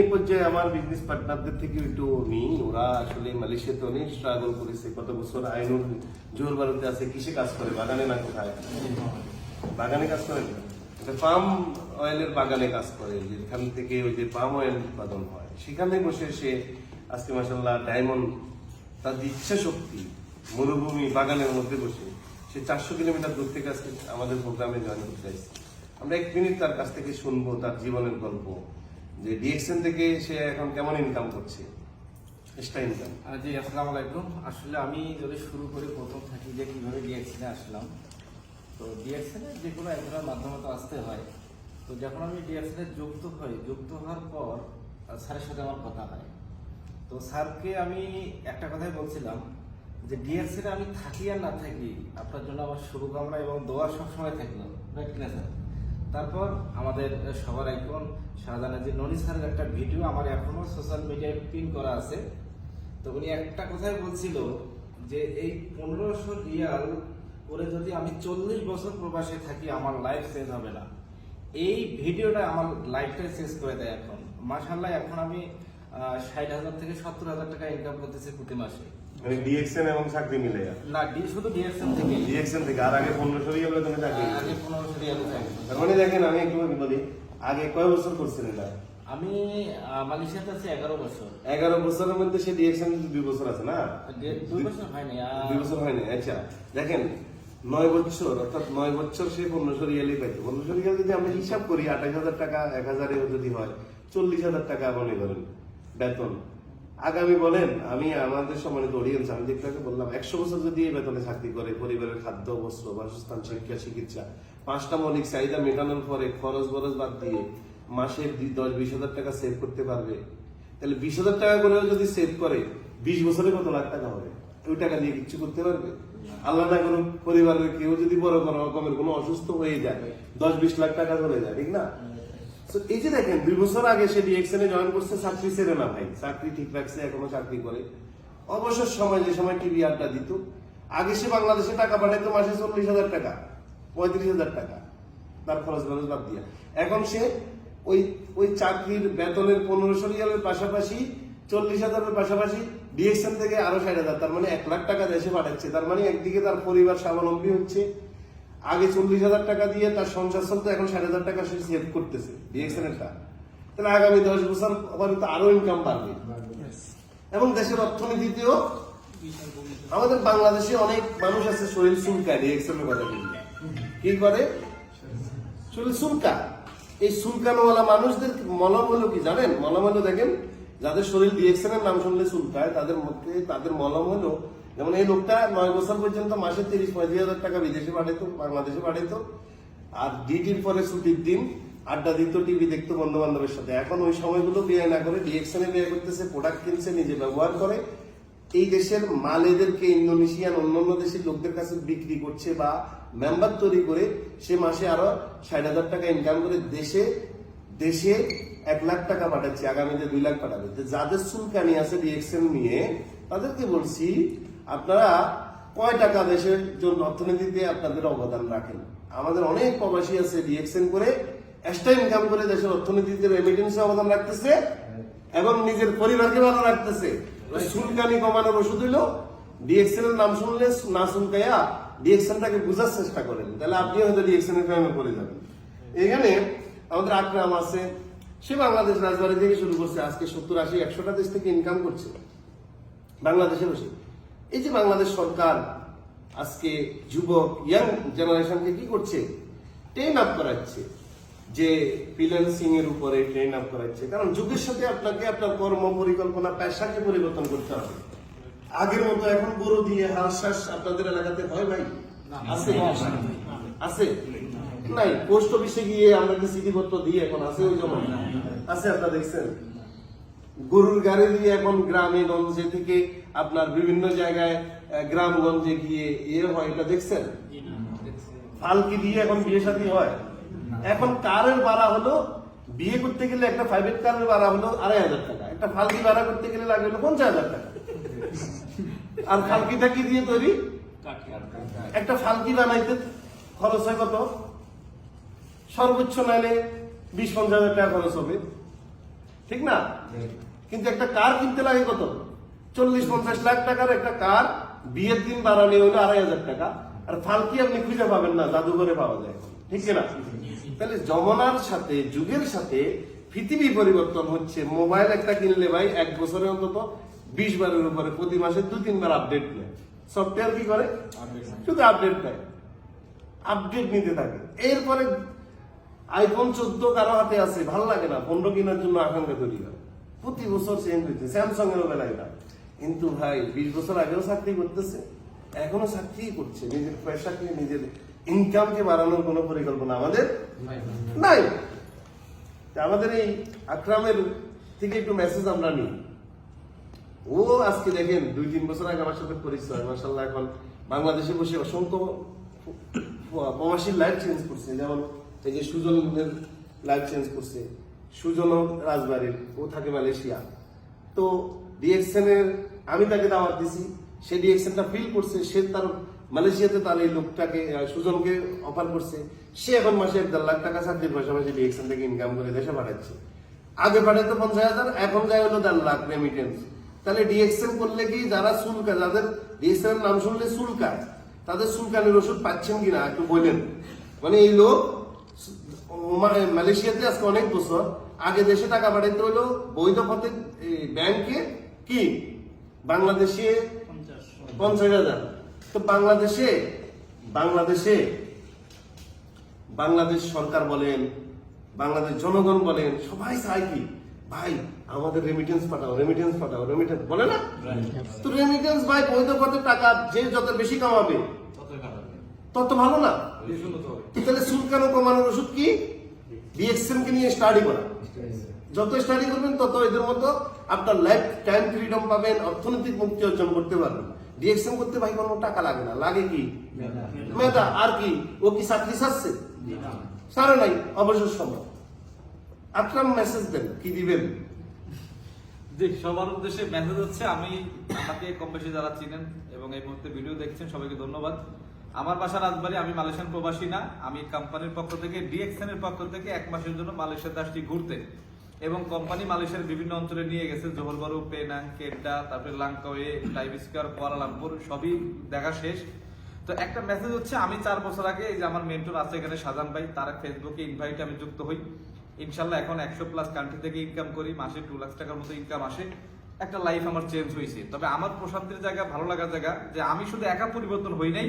এই পর্যায়ে আমার বিজনেস পার্টনারদের থেকে একটু নিই। ওরা আসলে মালয়েশিয়াতে অনেক স্ট্রাগল করেছে। কত বছর জোর আছে, কিসে কাজ করে? বাগানে না কোথায়? বাগানে কাজ করে পাম অয়েলের বাগানে কাজ করে যেখান থেকে ওই যে পাম অয়েল উৎপাদন হয়। সেখানে বসে সে আজকে মাসাল্লাহ ডায়মন্ড তার ইচ্ছা শক্তি, মরুভূমি বাগানের মধ্যে বসে, সে চারশো কিলোমিটার দূর থেকে আজকে আমাদের প্রোগ্রামে জয়েন করতে আমরা এক মিনিট তার কাছ থেকে শুনব, তার জীবনের গল্প। যে ডিএক্সএন থেকে সে এখন কেমন ইনকাম করছে? এক্সট্রা ইনকাম জি, আসসালামু আলাইকুম। আসলে আমি যদি শুরু করে, প্রথম থাকি যে কীভাবে ডিএক্সিনে আসলাম, তো ডিএক্সিনে যে কোনো একজনের মাধ্যমে তো আসতে হয়। তো যখন আমি ডিএক্সিনে যুক্ত হই, যুক্ত হওয়ার পর স্যারের সাথে আমার কথা হয়। তো স্যারকে আমি একটা কথাই বলছিলাম যে ডিএক্সিনে আমি থাকি আর না থাকি, আপনার জন্য আমার শুভকামনা এবং দোয়া সবসময় থাকল। রাইট না, স্যার? তারপর আমাদের সবার একজন শাহজাহান যে ননি স্যারের একটা ভিডিও আমার এখনও সোশ্যাল মিডিয়ায় পিন করা আছে। তো উনি একটা কথাই বলছিল যে এই পনেরোশো রিয়াল করে যদি আমি চল্লিশ বছর প্রবাসে থাকি, আমার লাইফ চেঞ্জ হবে না। এই ভিডিওটা আমার লাইফটাই চেঞ্জ করে দেয় এখন। মাসাল্লাহ এখন আমি ষাট হাজার থেকে সত্তর হাজার টাকা ইনকাম করতেছি প্রতি মাসে। মানে ডিএক্সএন এবং চাকরি মিলে? না ডি শুধু ডিএক্সএন থেকে। ডিএক্সএন থেকে আর আগে পনেরোশো রিয়াল তুমি চাকরি আগে পনেরোশো রিয়াল থাকতো তার মানে দেখেন আমি একটু বলি আগে কয় বছর করছেন এটা? আমি মালয়েশিয়াতে আছি এগারো বছর। এগারো বছরের মধ্যে সে ডিএক্সএন দুই বছর আছে না? দুই বছর হয়নি দুই বছর হয়নি আচ্ছা। দেখেন নয় বছর অর্থাৎ নয় বছর সে পনেরোশো রিয়ালই পাইতো। পনেরোশো রিয়াল যদি আমরা হিসাব করি আঠাশ হাজার টাকা এক হাজারে যদি হয় চল্লিশ হাজার টাকা মনে করেন বেতন। আগামী বলেন, আমি আমাদের সম্মানিত অডিয়েন্স আমি যেটা বললাম, একশো বছর যদি এই বেতনে চাকরি করে, পরিবারের খাদ্য, বস্ত্র, বাসস্থান, শিক্ষা, চিকিৎসা পাঁচটা মৌলিক চাহিদা মেটানোর পরে খরচ বরচ বাদ দিয়ে মাসে দশ, বিশ হাজার টাকা সেভ করতে পারবে। তাহলে বিশ হাজার টাকা করেও যদি সেভ করে, বিশ বছরে কত লাখ টাকা হবে? ওই টাকা দিয়ে কিচ্ছু করতে পারবে? আল্লাহ কোনো পরিবারের কেউ যদি বড় কোনো রকমের কোনো অসুস্থ হয়ে যায়, দশ, বিশ লাখ টাকা চলে যায়, ঠিক না? এই যে দেখেন, দুই বছর আগে সে ডিএক্সএন জয়েন করছে, চাকরি ছেড়ে না ভাই। চাকরি ঠিক রাখছে, এখনও চাকরি করে। অবসর সময়, যে সময় টিভি আড্ডা দিত, আগে সে বাংলাদেশে টাকা পাঠাইতো মাসে চল্লিশ হাজার টাকা, পঁয়ত্রিশ হাজার টাকা। তার খরচ খরচ বাদ দিয়ে। এখন সে ওই ওই চাকরির বেতনের পনেরোশো রিয়ালের পাশাপাশি, চল্লিশ হাজারের পাশাপাশি ডিএক্সএন থেকে আরও ষাট হাজার, তার মানে এক লাখ টাকা দেশে পাঠাচ্ছে। তার মানে একদিকে তার পরিবার স্বাবলম্বী হচ্ছে আগে চল্লিশ হাজার টাকা দিয়ে তার সংসার চলতো এখন ষাট হাজার টাকা সে সেভ করতেছে ডিএক্সএন এর তাহলে আগামী দশ বছর পরে তো আরও ইনকাম বাড়বে। এবং দেশের অর্থনীতিতেও আমাদের বাংলাদেশে অনেক মানুষ আছে শরীর চুলকায় ডিএক্সএন এর কথা বলি কি করে? শরীর চুলকা এই চুলকানোওয়ালা মানুষদের মলম হলো কি জানেন? মলম হলো দেখেন যাদের শরীর ডিএক্সএন এর নাম শুনলে চুলকায় তাদের মধ্যে তাদের মলম হলো যেমন এই লোকটা নয় বছর পর্যন্ত মাসে তিরিশ, পঁয়ত্রিশ হাজার টাকা বিদেশে পাঠাইতো, বাংলাদেশে পাঠাইতো। আর ডিটির পরে ছুটির দিন, আড্ডা দিত, টিভি দেখতো বন্ধু বান্ধবের সাথে। এখন ওই সময়গুলো বিয়ে না করে ডিএক্সএন এ বিয়ে করতেছে প্রোডাক্ট কিনছে, নিজে ব্যবহার করে। এই দেশের মাল এদেরকে ইন্দোনেশিয়ান, অন্যান্য দেশের লোকদের কাছে বিক্রি করছে বা মেম্বার তৈরি করে সে মাসে আরও ষাট হাজার টাকা ইনকাম করে দেশে দেশে এক লাখ টাকা পাঠাচ্ছে, আগামীতে দুই লাখ পাঠাবে। যাদের চুলকানি আছে ডিএক্সএন নিয়ে, তাদেরকে বলছি আপনারা কয় টাকা দেশের জন্য অর্থনীতিতে আপনাদের অবদান রাখেন? আমাদের অনেক প্রবাসী আছে ডিএক্সএন করে এক্সট্রা ইনকাম করে দেশের অর্থনীতিতে রেমিটেন্সে অবদান রাখতেছে এবং নিজের পরিবারকে ভালো রাখতেছে। ওই চুলকানি কমানোর ওষুধ হইল। ডিএক্সএন এর নাম শুনলে না শুনকাইয়া ডিএক্সএনটাকে বোঝার চেষ্টা করেন। তাহলে আপনি হয়তো ডিএক্সএন এর প্রেমে পড়ে যাবেন। এখানে আমাদের আকরাম আছে। সে বাংলাদেশ রাজবাড়ি থেকে শুরু করছে। আজকে সত্তর আশি, একশোটা দেশ থেকে ইনকাম করছে। বাংলাদেশে বসে এই যে বাংলাদেশ সরকার আজকে যুবক ইয়াং জেনারেশনকে কি করছে? ট্রেন আপ করাচ্ছে। যে ফ্রিল্যান্সিং এর উপরে ট্রেন আপ করাচ্ছে। কারণ যুগের সাথে আপনাকে আপনার কর্ম পরিকল্পনা পেশাকে পরিবর্তন করতে হবে। আগের মতো এখন গরু দিয়ে হাঁস আপনাদের এলাকাতে হয় ভাই আছে? আছে। নাই। পোস্ট অফিসে গিয়ে আমরা কি চিঠিপত্র দিই এখন আছে ওই জন্য আছে আপনারা দেখছেন? গরুর গাড়ি দিয়ে এখন গ্রামে গঞ্জে থেকে আপনার বিভিন্ন জায়গায় গ্রামগঞ্জে গিয়ে ইয়ে হয় এটা দেখছেন? ফালকি দিয়ে এখন বিয়ে শাদী হয়। এখন কারের ভাড়া হলো বিয়ে করতে গেলে একটা প্রাইভেট কারের ভাড়া হলো আড়াই হাজার টাকা। একটা ফালকি ভাড়া করতে গেলে লাগে হলো পঞ্চাশ হাজার টাকা। আর ফালকিটা কি দিয়ে তৈরি? একটা ফালকি বানাইতে খরচ হয় কত? সর্বোচ্চ নাইলে বিশ পঞ্চাশ হাজার টাকা খরচ হবে। ঠিক না? কিন্তু একটা কার কিনতে লাগে কত? চল্লিশ পঞ্চাশ লাখ টাকার একটা কার বিয়ের দিন বাড়ানি হইল আড়াই হাজার টাকা। আর ফালকি আপনি খুঁজে পাবেন না, জাদুঘরে পাওয়া যায় ঠিক না তাহলে জমানার সাথে, যুগের সাথে পৃথিবী পরিবর্তন হচ্ছে। মোবাইল একটা কিনলে ভাই এক বছরে অন্তত বিশ বারের উপরে, প্রতি মাসে দু, তিনবার আপডেট নেয়। সফটওয়্যার কি করে? শুধু আপডেট নেয় আপডেট নিতে থাকে। এরপরে আইফোন চোদ্দ কারও হাতে আছে, ভালো লাগে না। পনেরো কেনার জন্য আকাঙ্ক্ষা তৈরি হয়। প্রতি বছর চেঞ্জ হইতে স্যামসাং এর বেলায় এটা কিন্তু ভাই বিশ বছর আগেও চাকরি করতেছে এখনও চাকরি করছে। নিজের পয়সাকে নিজের ইনকামকে বাড়ানোর কোনো পরিকল্পনা আমাদের নাই। আমাদের এই আকরামের থেকে একটু মেসেজ আমরা নিই। ও আজকে দেখেন দুই তিন বছর আগে আমার সাথে পরিচয়। মাসাল্লাহ এখন বাংলাদেশে বসে অসংখ্য প্রবাসীর লাইফ চেঞ্জ করছে। যেমন এই যে সুজনের লাইফ চেঞ্জ করছে। সুজন রাজবাড়ির ও থাকে মালয়েশিয়া। তো ডিএক্সএন এর আমি তাকে দাওয়াত দিছি, সে রিয়েকশনটা ফিল করছে, সে তার মালয়েশিয়াতে তার এই লোকটাকে সুজনকে অফার করছে। সে এখন মাসে এক দেড় লাখ টাকা চাকরির পাশাপাশি ডিএক্সএন থেকে ইনকাম করে দেশে পাঠাচ্ছে। আগে পাঠাতো পঞ্চাশ হাজার, এখন যায় হলো দেড় লাখ রেমিটেন্স তাহলে ডিএক্সএন করলে কি, যারা সুলকা যাদের ডিএক্সএন নাম শুনলে সুলকা তাদের সুলকানের ওষুধ পাচ্ছেন কিনা, একটু বলেন। মানে এই লোক মালয়েশিয়াতে আজকে অনেক বছর, আগে দেশে টাকা পাঠাইতে হলো বৈধ পথে ব্যাংকে কি? বাংলাদেশে পঞ্চাশ হাজার। তো বাংলাদেশে বাংলাদেশে বাংলাদেশ সরকার বলেন বাংলাদেশ জনগণ বলেন সবাই চায় কি ভাই আমাদের রেমিটেন্স পাঠাও রেমিটেন্স পাঠাও রেমিটেন্স বলে না? তো রেমিটেন্স ভাই বৈধ পথে টাকা যে যত বেশি কামাবে তত ভালো না? তাহলে সুলকানো কমানোর ওষুধ কি? ডিএক্সএম কে নিয়ে স্টাডি করা। যত স্টাডি করবেন তত এদের মতো আপনার লাইফ টাইম ফ্রিডম পাবেন, অর্থনৈতিক মুক্তি অর্জন করতে পারবেন। ডিএক্সএম করতে ভাই, কোনো টাকা লাগে না। লাগে কি? মেধা আর কি? ও কি চাকরি ছাড়ছে? সারে নাই, অবসর সময়। আপনার মেসেজ দেন, কি দিবেন? সবার উদ্দেশ্যে মেসেজ হচ্ছে, আমি আমাকে কম বেশি যারা চিনেন এবং এই মুহূর্তে ভিডিও দেখছেন, সবাইকে ধন্যবাদ। আমার বাসা রাজবাড়ি, আমি মালয়েশিয়ান প্রবাসী না। আমি কোম্পানির পক্ষ থেকে ডিএক্সএন এর পক্ষ থেকে এক মাসের জন্য মালয়েশিয়াতে আসছি ঘুরতে। এবং কোম্পানি মালয়েশিয়ার বিভিন্ন অঞ্চলে নিয়ে গেছে। জোহরবারু, পেনাং, কেড্ডা, তারপরে লাংকাওয়ে টাইবিস্কার কুয়ালালামপুর সবই দেখা শেষ। তো একটা মেসেজ হচ্ছে, আমি চার বছর আগে এই যে আমার মেন্টর আছে এখানে সাজান ভাই, তার ফেসবুকে ইনভাইট আমি যুক্ত হই। ইনশাল্লাহ এখন একশো প্লাস কান্ট্রি থেকে ইনকাম করি, মাসে টু লাখ টাকার মতো ইনকাম আসে। একটা লাইফ আমার চেঞ্জ হয়েছে তবে আমার প্রশান্তির জায়গা, ভালো লাগার জায়গা, যে আমি শুধু একা পরিবর্তন হই নাই,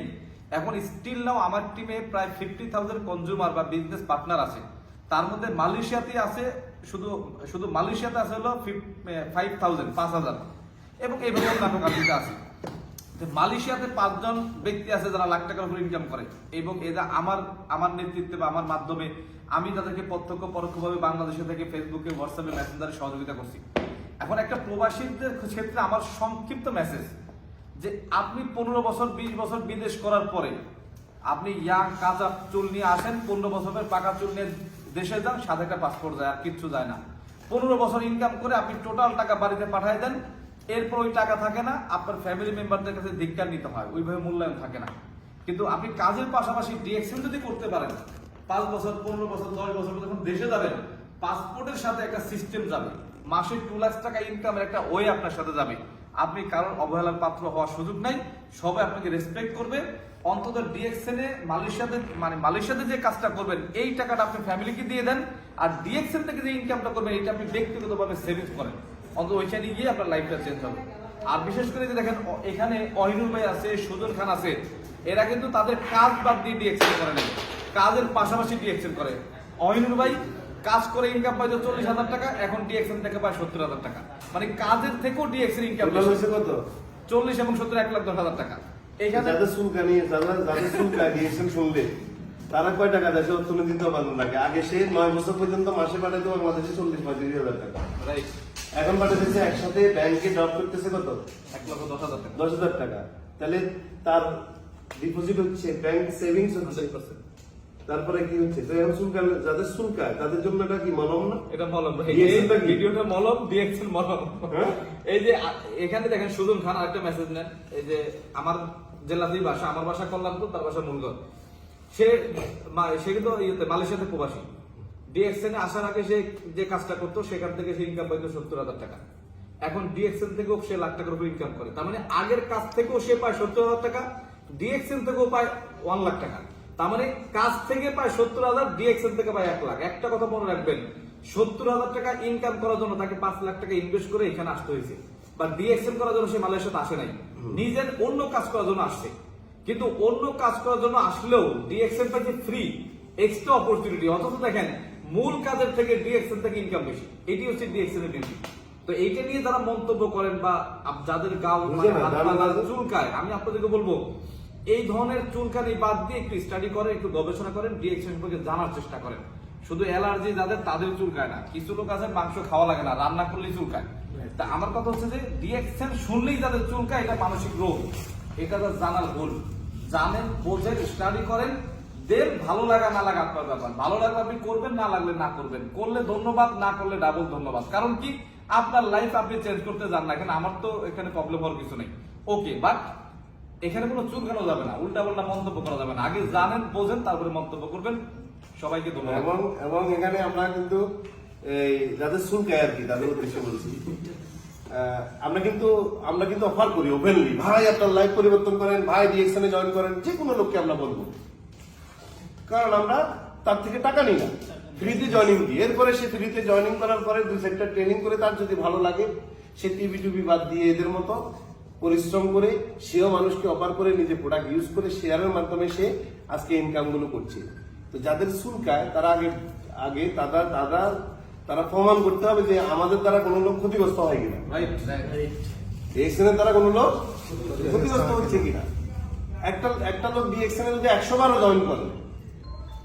এখন স্টিল নাও আমার টিমে প্রায় ফিফটি থাউজেন্ড কনজিউমার বা বিজনেস পার্টনার আছে। তার মধ্যে মালয়েশিয়াতে আছে শুধু শুধু মালয়েশিয়াতে আছে হলো ফাইভ থাউজেন্ড পাঁচ হাজার। এবং এইভাবে অন্যান্য কান্ট্রিতে আছে। মালয়েশিয়াতে পাঁচজন ব্যক্তি আছে যারা লাখ টাকার উপর ইনকাম করে। এবং এরা আমার আমার নেতৃত্বে বা আমার মাধ্যমে আমি তাদেরকে প্রত্যক্ষ, পরোক্ষভাবে বাংলাদেশে থেকে ফেসবুকে হোয়াটসঅ্যাপে মেসেঞ্জারে সহযোগিতা করছি। এখন একটা প্রবাসীদের ক্ষেত্রে আমার সংক্ষিপ্ত মেসেজ যে আপনি পনেরো বছর, বিশ বছর বিদেশ করার পরে আপনি ইয়াং, কাঁচা চুল নিয়ে আসেন, পনেরো বছরের পাকা চুল নিয়ে দেশে যান, সাথে একটা পাসপোর্ট যায়, আর কিচ্ছু যায় না। পনেরো বছর ইনকাম করে আপনি টোটাল টাকা বাড়িতে পাঠিয়ে দেন, এরপর ওই টাকা থাকে না, আপনার ফ্যামিলি মেম্বারদের কাছে ধিক্কার নিতে হয়, ওইভাবে মূল্যায়ন থাকে না। কিন্তু আপনি কাজের পাশাপাশি ডিএক্সএন যদি করতে পারেন, পাঁচ বছর, পনেরো বছর, দশ বছর যখন দেশে যাবেন পাসপোর্টের সাথে একটা সিস্টেম যাবে। মাসে টু লাখ টাকা ইনকামের একটা ওয়ে আপনার সাথে যাবে। আপনি কারোর অবহেলার পাত্র হওয়ার সুযোগ নাই। সবাই আপনাকে রেসপেক্ট করবে। অন্তত ডিএক্সএন মালয়েশিয়াতে মানে মালয়েশিয়াতে যে কাজটা করবেন, এই টাকাটা আপনি ফ্যামিলিকে দিয়ে দেন। আর ডিএক্সএন থেকে যে ইনকামটা করবেন, এটা আপনি ব্যক্তিগতভাবে সেভিংস করেন। অন্তত ওইখানে গিয়ে আপনার লাইফটা চেঞ্জ হবে। আর বিশেষ করে যে দেখেন এখানে অহিনুর ভাই আছে, সুজন খান আছে, এরা কিন্তু তাদের কাজ বাদ দিয়ে ডিএক্সএন করে না কাজের পাশাপাশি ডিএক্সএন করে। অহিনুর ভাই কাজ করে ইনকাম পাইতো চল্লিশ হাজার টাকা এখন ডিএক্সএন থেকে পায় সত্তর হাজার টাকা। মানে কাজের থেকেও ডিএক্সএন ইনকাম হয়েছে কত? চল্লিশ এবং সত্তর এক লাখ দশ হাজার টাকা। এখানে যাদের চুলকানি যারা যাদের শুনলে তারা কয় টাকা দেশে অর্থনীতিতে অবদান রাখে আগে। সে নয় বছর পর্যন্ত মাসে পাঠাতো বাংলাদেশে চল্লিশ পঁয়ত্রিশ হাজার টাকা। রাইট এখন পাঠাতেছে একসাথে ব্যাংকে ড্রপ করতেছে কত? এক লক্ষ দশ হাজার টাকা। দশ হাজার টাকা। তাহলে তার ডিপোজিট হচ্ছে ব্যাংক সেভিংস হচ্ছে 100% তারপরে কি হচ্ছে? তো এখন যাদের চুলকায় তাদের জন্য এটা কি মলম না? এটা মলম ভিডিওটা মলম ডিএক্সএল মলম। হ্যাঁ? এই যে এখানে দেখেন সুজন খান আরেকটা মেসেজ নেন। এই যে আমার জেলাতেই বাসা আমার বাসা কল্যাণপুর তার বাসা মূলগড় সে সে কিন্তু ইয়েতে মালয়েশিয়াতে প্রবাসী। ডিএক্সএন আসার আগে সে যে কাজটা করতো সেখান থেকে সে ইনকাম পাইতো সত্তর হাজার টাকা। এখন ডিএক্সএন থেকেও সে লাখ টাকার উপর ইনকাম করে। তার মানে আগের কাজ থেকেও সে পায় সত্তর হাজার টাকা ডিএক্সএন থেকেও পায় ওয়ান লাখ টাকা। তার মানে কাজ থেকে পায় সত্তর হাজার ডিএক্সএন থেকে পায় এক লাখ। একটা কথা মনে রাখবেন সত্তর হাজার টাকা ইনকাম করার জন্য তাকে পাঁচ লাখ টাকা ইনভেস্ট করে এখানে আসতে হয়েছে। বা ডিএক্সএন করার জন্য সে মালয়েশিয়াতে আসে নাই। নিজের অন্য কাজ করার জন্য আসছে। কিন্তু অন্য কাজ করার জন্য আসলেও ডিএক্সএন পাইছে ফ্রি এক্সট্রা অপরচুনিটি অথচ দেখেন মূল কাজের থেকে ডিএক্সএন থেকে ইনকাম বেশি। এটি হচ্ছে ডিএক্সএন এর ডিউটি তো এইটা নিয়ে যারা মন্তব্য করেন বা যাদের গাও বুঝে না, হাত দারুণ পা দারুণ। চুলকায় আমি আপনাদেরকে বলব এই ধরনের চুলকানি বাদ দিয়ে একটু স্টাডি করেন একটু গবেষণা করেন ডিএক্সএন সম্পর্কে জানার চেষ্টা করেন। শুধু অ্যালার্জি যাদের তাদের চুলকায় না। কিছু লোক আছে মাংস খাওয়া লাগে না রান্না করলেই চুলকায়। তা আমার কথা হচ্ছে যে ডিএক্সএন শুনলেই যাদের চুলকায় এটা মানসিক রোগ। এটা জানার ভুল। জানেন বোঝেন স্টাডি করেন দেন ভালো লাগা না লাগা আপনার ব্যাপার। ভালো লাগলে আপনি করবেন না লাগলে না করবেন। করলে ধন্যবাদ না করলে ডাবল ধন্যবাদ। কারণ কি? আপনার লাইফ আপনি চেঞ্জ করতে যান না। এখানে আমার তো এখানে প্রবলেম হওয়ার কিছু নেই। ওকে বাট এখানে কোনো চুলকানো যাবে না উল্টা পাল্টা মন্তব্য করা যাবে না। আগে জানেন, বোঝেন, তারপরে মন্তব্য করবেন। সবাইকে ধন্যবাদ। এবং এবং এখানে আমরা কিন্তু এই, যাদের শুল্কায় আর কি, তাদের উদ্দেশ্যে বলছি। আমরা কিন্তু আমরা কিন্তু অফার করি ওপেনলি ভাই, আপনার লাইফ পরিবর্তন করেন, ভাই ডিএকশনে জয়েন করেন, যে কোনো লোককে আমরা বলব। কারণ আমরা তার থেকে টাকা নিই না। ফ্রিতে জয়েনিং দিই। এরপরে সে ফ্রিতে জয়েনিং করার পরে দুই সেক্টর ট্রেনিং করে তার যদি ভালো লাগে, সে টিভি টুবি বাদ দিয়ে এদের মতো পরিশ্রম করে সেও মানুষকে অফার করে নিজে প্রোডাক্ট ইউজ করে শেয়ারের মাধ্যমে সে আজকে ইনকামগুলো করছে। তো যাদের শুল্কায় তারা আগে আগে তারা তারা তারা প্রমাণ করতে হবে যে আমাদের দ্বারা কোনো লোক ক্ষতিগ্রস্ত হয় কিনা। রাইট ডিএক্সএনের দ্বারা কোনো লোক ক্ষতিগ্রস্ত হচ্ছে কিনা। একটা একটা লোক ডিএক্সএনে যদি একশো বারও জয়েন করে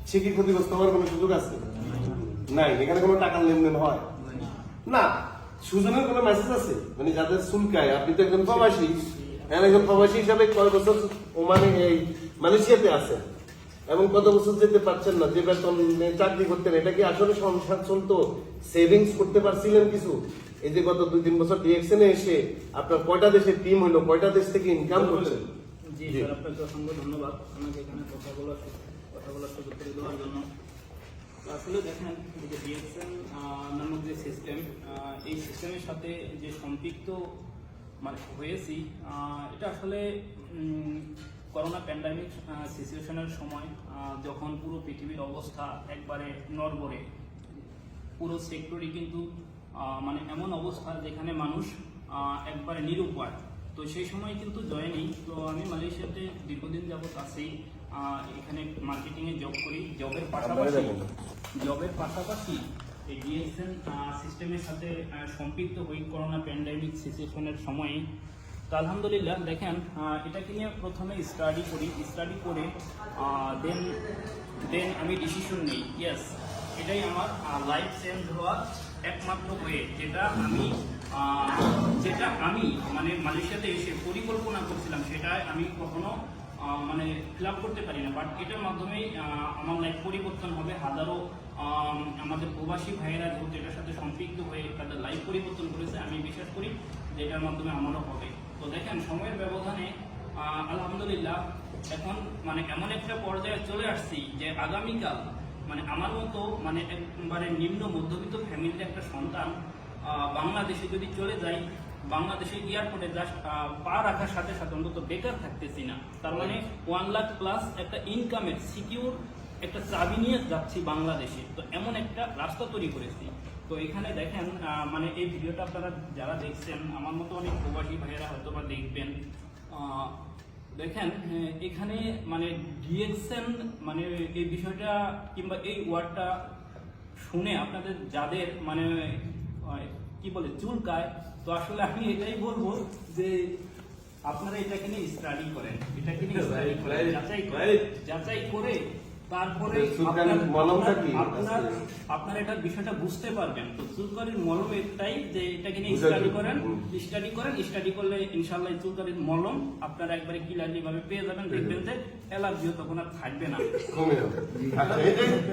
সে কি ক্ষতিগ্রস্ত হওয়ার কোনো সুযোগ আছে? নাই এখানে কোনো টাকার লেনদেন হয়? না সুজনের কোনো মেসেজ আছে? মানে যাদের শুল্কায় আপনি তো একজন প্রবাসী। হ্যাঁ একজন প্রবাসী হিসাবে কয় বছর ওমানে এই মালয়েশিয়াতে আছেন? এবং কত বছর যেতে পারছেন না? যে বেতন চাকরি করতেন এটা কি আসলে সংসার চলতো? সেভিংস করতে পারছিলেন কিছু? এই যে গত দুই তিন বছর ডিএক্সএনে এসে আপনার কয়টা দেশের টিম হলো কয়টা দেশ থেকে ইনকাম করছেন? জি। স্যার আপনাকে অসংখ্য ধন্যবাদ। আমাকে এখানে কথা বলার কথা বলার সুযোগ করে দেওয়ার জন্য। আসলে দেখেন যে ডিএক্সএন নামক যে সিস্টেম এই সিস্টেমের সাথে যে সম্পৃক্ত মানে হয়েছি এটা আসলে করোনা প্যান্ডামিক সিচুয়েশনের সময় যখন পুরো পৃথিবীর অবস্থা একবারে নড়বড়ে, পুরো সেক্টরই কিন্তু মানে এমন অবস্থা যেখানে মানুষ একবারে নিরুপায়। তো সেই সময় কিন্তু জয়েনি। তো আমি মালয়েশিয়াতে দীর্ঘদিন যাবত আছি। এখানে মার্কেটিংয়ে জব করি। জবের পাশাপাশি জবের পাশাপাশি এই ডিএসএন সিস্টেমের সাথে সম্পৃক্ত হই করোনা প্যান্ডামিক সিচুয়েশনের সময়ে। তো আলহামদুলিল্লাহ দেখেন এটাকে নিয়ে প্রথমে স্টাডি করি। স্টাডি করে দেন দেন আমি ডিসিশন নিই। ইয়েস এটাই আমার লাইফ চেঞ্জ হওয়ার একমাত্র ওয়ে যেটা আমি যেটা আমি মানে মালয়েশিয়াতে এসে পরিকল্পনা করছিলাম সেটা আমি কখনো মানে ফিল করতে পারি না বাট এটার মাধ্যমেই আহ, আমার লাইফ পরিবর্তন হবে। হাজারো আম, আমাদের প্রবাসী ভাইয়েরা যেহেতু এটার সাথে সম্পৃক্ত হয়ে তাদের লাইফ পরিবর্তন করেছে আমি বিশ্বাস করি যে এটার মাধ্যমে আমারও হবে। তো দেখেন সময়ের ব্যবধানে আলহামদুলিল্লাহ এখন মানে এমন একটা পর্যায়ে চলে আসছি যে আগামীকাল মানে আমার মতো মানে একবারে নিম্ন মধ্যবিত্ত ফ্যামিলির একটা সন্তান বাংলাদেশে যদি চলে যায় বাংলাদেশে এয়ারপোর্টে জাস্ট পা রাখার সাথে সাথে অন্তত বেকার থাকতেছি না। তার মানে ওয়ান লাখ প্লাস একটা ইনকামের সিকিউর একটা চাবি নিয়ে যাচ্ছি বাংলাদেশে। তো এমন একটা রাস্তা তৈরি করেছি। তো এখানে দেখেন মানে এই ভিডিওটা আপনারা যারা দেখছেন, আমার মতো অনেক প্রবাসী ভাইয়েরা হয়তো বা দেখবেন দেখেন এখানে মানে ডিএক্সএন মানে এই বিষয়টা কিংবা এই ওয়ার্ডটা শুনে আপনাদের যাদের মানে কি বলে চুলকায়। তো আসলে আমি এটাই বলব যে আপনারা এটাকে নিয়ে স্টাডি করেন। এটাকে নিয়ে স্টাডি করেন। যাচাই করেন। যাচাই করে তারপরে আপনার- আপনার- এটা বিষয়টা বুঝতে পারবেন। তো চুলকানির মলম এটাই যে এটাকে নিয়ে স্টাডি করেন স্টাডি করেন স্টাডি করলে ইনশাল্লাহ চুলকানির মলম আপনারা একবারে ক্লিয়ারলি ভাবে পেয়ে যাবেন। দেখবেন যে অ্যালার্জিও তখন আর থাকবে না। যাবে।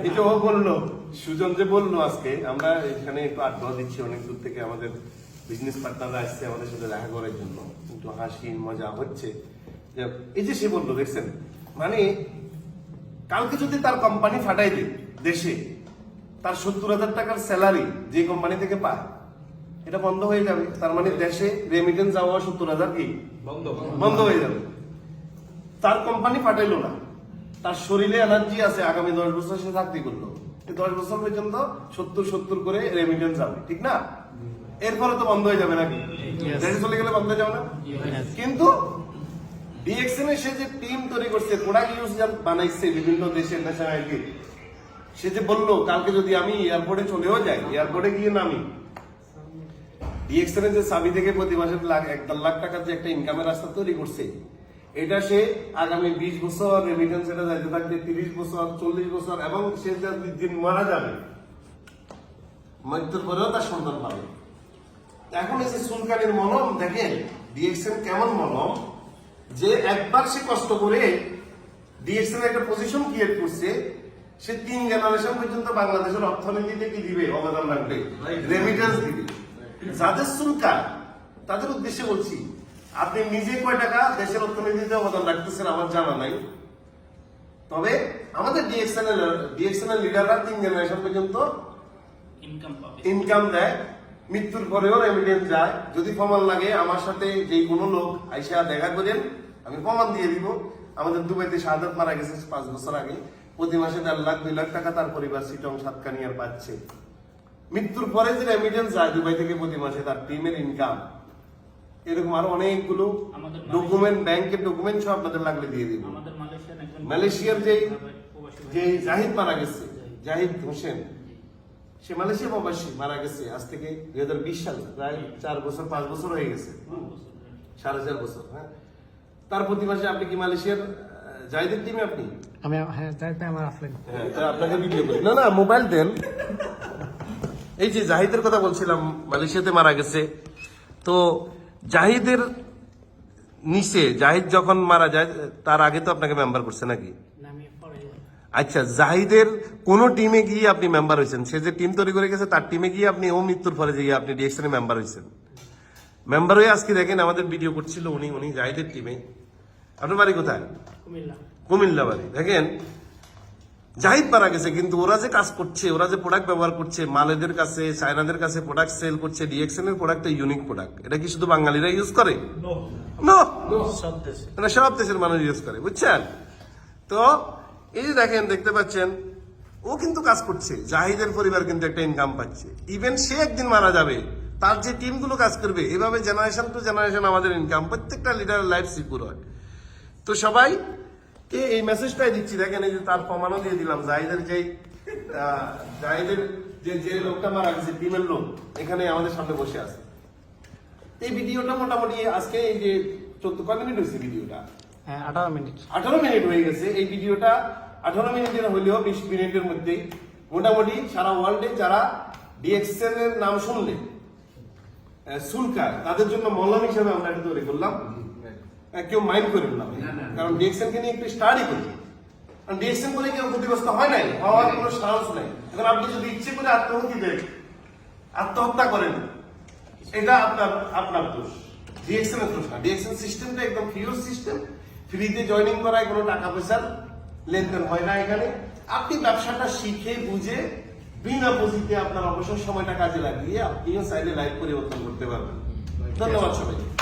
আচ্ছা, ও বলল সুজন যে বলল আজকে আমরা এখানে একটু আড্ডা দিচ্ছি অনেক দূর থেকে আমাদের বিজনেস পার্টনাররা আসছে আমাদের সাথে দেখা করার জন্য। একটু হাসি মজা হচ্ছে। এই যে সে বলল দেখছেন? মানে কালকে যদি তার কোম্পানি ফাটাই দেয় দেশে। তার সত্তর হাজার টাকার স্যালারি যে কোম্পানি থেকে পায় এটা বন্ধ হয়ে যাবে। তার মানে দেশে রেমিটেন্স যাওয়া সত্তর হাজার কি? বন্ধ। হয়ে যাবে। তার কোম্পানি পাঠাইলো না। তার শরীরে এনার্জি আছে আগামী দশ বছর সে চাকরি করল। দশ বছর পর্যন্ত সত্তর সত্তর করে রেমিটেন্স যাবে ঠিক না? এরপরে তো বন্ধ হয়ে যাবে নাকি? দেশে চলে গেলে বন্ধ হয়ে যাবে না? কিন্তু ডিএক্সএন সে যে টিম তৈরি করছে প্রোডাক্ট ইউজ বানাইছে বিভিন্ন দেশের ন্যাশনালিটি সে যে বলল, কালকে যদি আমি এয়ারপোর্টে চলেও যাই এয়ারপোর্টে গিয়ে নামি। ডিএক্সএন যে চাবি থেকে প্রতি মাসে এক দেড় লাখ টাকার যে একটা ইনকামের রাস্তা তৈরি করছে, এটা সে আগামী বিশ বছর রেমিটেন্স এটা যাইতে থাকবে, তিরিশ বছর, চল্লিশ বছর, এবং সে দিন মারা যাবে, মৃত্যুর পরেও তার সন্তান পাবে। এখন এই যে সুলকানির মলম, দেখেন ডিএক্সএন কেমন মলম? যে একবার সে কষ্ট করে ডিএক্সএন একটা পজিশন ক্রিয়েট করছে সে তিন জেনারেশন পর্যন্ত বাংলাদেশের অর্থনীতিতে কি দিবে? অবদান রাখবে। রেমিটেন্স দিবে। যাদের সুলকান তাদের উদ্দেশ্যে বলছি আপনি নিজে কয় টাকা দেশের অর্থনীতিতে অবদান রাখতেছেন আমার জানা নাই। তবে আমাদের ডিএক্সএন এর লিডাররা তিন জেনারেশন পর্যন্ত ইনকাম পাবে। ইনকাম দেয় মৃত্যুর পরেও রেমিটেন্স যায়। যদি প্রমাণ লাগে আমার সাথে যে কোনো লোক আইসা দেখা করেন। আমি প্রমাণ দিয়ে দিব। আমাদের দুবাইতে শাহাদাত মারা গেছে পাঁচ বছর আগে। প্রতি মাসে দেড় লাখ দুই লাখ টাকা তার পরিবার সিটং সাতকানিয়ার পাচ্ছে। মৃত্যুর পরে যে রেমিটেন্স যায় দুবাই থেকে প্রতি মাসে তার টিমের ইনকাম এরকম আরও অনেকগুলো ডকুমেন্ট ব্যাংকের ডকুমেন্ট সব আপনাদের লাগলে দিয়ে দিব। মালয়েশিয়ার ভাই। যে জাহিদ মারা গেছে জাহিদ। হোসেন। সে মালয়েশিয়া প্রবাসী মারা গেছে আজ থেকে দুই হাজার বিশ সাল প্রায় চার বছর পাঁচ বছর হয়ে গেছে। সাড়ে চার বছর হ্যাঁ। তার প্রতি মাসে আপনি কি মালয়েশিয়ার জাহিদের টিমে আপনি? আমি হ্যাঁ তাই তাই আমার আসলেন। হ্যাঁ তা আপনাকে ভিডিও করি। না না মোবাইল দেন। এই যে জাহিদের কথা বলছিলাম মালয়েশিয়াতে মারা গেছে। তো জাহিদের নিচে জাহিদ যখন মারা যায় তার আগে তো আপনাকে মেম্বার করছে নাকি? আচ্ছা জাহিদের কোন টিমে গিয়ে আপনি মেম্বার হয়েছেন? সে যে টিম তৈরি করে গেছে তার টিমে গিয়ে আপনি ও মৃত্যুর পরে গিয়ে আপনি ডিএকশনে মেম্বার হয়েছেন? মেম্বার হয়ে আজকে দেখেন আমাদের ভিডিও করছিল উনি উনি জাহিদের টিমে আপনার বাড়ি কোথায়? কুমিল্লা। বাড়ি। দেখেন জাহিদ মারা গেছে কিন্তু ওরা যে কাজ করছে ওরা যে প্রোডাক্ট ব্যবহার করছে মালেদের কাছে চায়নাদের কাছে প্রোডাক্ট সেল করছে ডিএক্সএন এর প্রোডাক্ট ইউনিক প্রোডাক্ট এটা কি শুধু বাঙালিরা ইউজ করে? নো সব সব দেশের মানুষ ইউজ করে বুঝছেন? তো এই যে দেখেন দেখতে পাচ্ছেন ও কিন্তু কাজ করছে। জাহিদের পরিবার কিন্তু একটা ইনকাম পাচ্ছে। ইভেন সে একদিন মারা যাবে। তার যে টিমগুলো কাজ করবে এভাবে জেনারেশন টু জেনারেশন আমাদের ইনকাম প্রত্যেকটা লিডারের লাইফ সিকিউর হয়। তো সবাই কে এই মেসেজটাই দিচ্ছি। দেখেন এই যে তার প্রমাণও দিয়ে দিলাম জাহিদের যে জাহিদের যে যে লোকটা মারা গেছে টিমের লোক এখানে আমাদের সামনে বসে আছে। এই ভিডিওটা মোটামুটি আজকে এই যে চোদ্দ কয় মিনিট হয়েছে ভিডিওটা? হ্যাঁ আঠারো মিনিট। আঠারো মিনিট হয়ে গেছে। এই ভিডিওটা আঠারো মিনিটের হলেও বিশ মিনিটের মধ্যেই। মোটামুটি সারা ওয়ার্ল্ডে যারা ডিএক্সএন এর নাম শুনলে আহ, সুলকার তাদের জন্য মলম হিসাবে আমরা এটা তৈরি করলাম। কেউ মাইন্ড করেন না। কারণ ডিএক্সএন কে নিয়ে একটু স্টাডি করি। কারণ ডিএক্সএন করে কেউ ক্ষতিগ্রস্ত হয় নাই হওয়ার কোনো সাহস নাই। এখন আপনি যদি ইচ্ছে করে আত্মহত্যা দেন আত্মহত্যা করেন এটা আপনার আপনার দোষ। ডিএক্সএন এর দোষ না। ডিএক্সএন সিস্টেমটা একদম ফিউর সিস্টেম ফ্রিতে জয়েনিং করায় কোনো টাকা পয়সার লেনদেন হয় না এখানে। আপনি ব্যবসাটা শিখে বুঝে বিনা পুঁজিতে আপনার অবসর সময়টা কাজে লাগিয়ে আপনিও চাইলে লাইভ পরিবর্তন করতে পারবেন। ধন্যবাদ সবাই